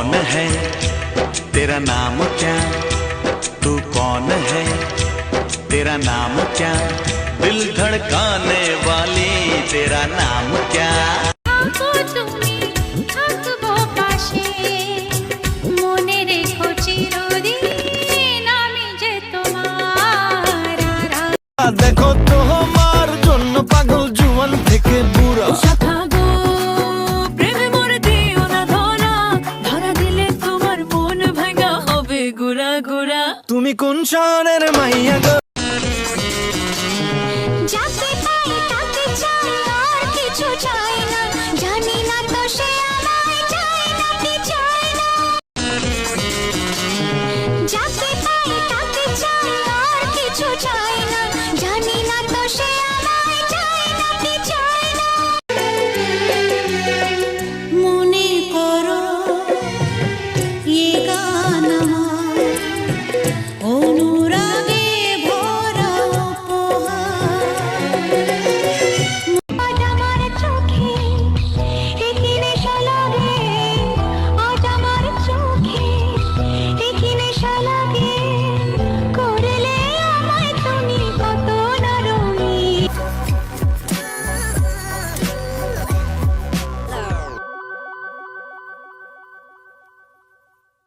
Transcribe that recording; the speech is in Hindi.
कौन है? तेरा नाम क्या? तू कौन है? तेरा नाम क्या? दिल धड़काने वाली तेरा नाम क्या? देखो तो हम গোড়া। তুমি কোন শহরের মাইয়া গো?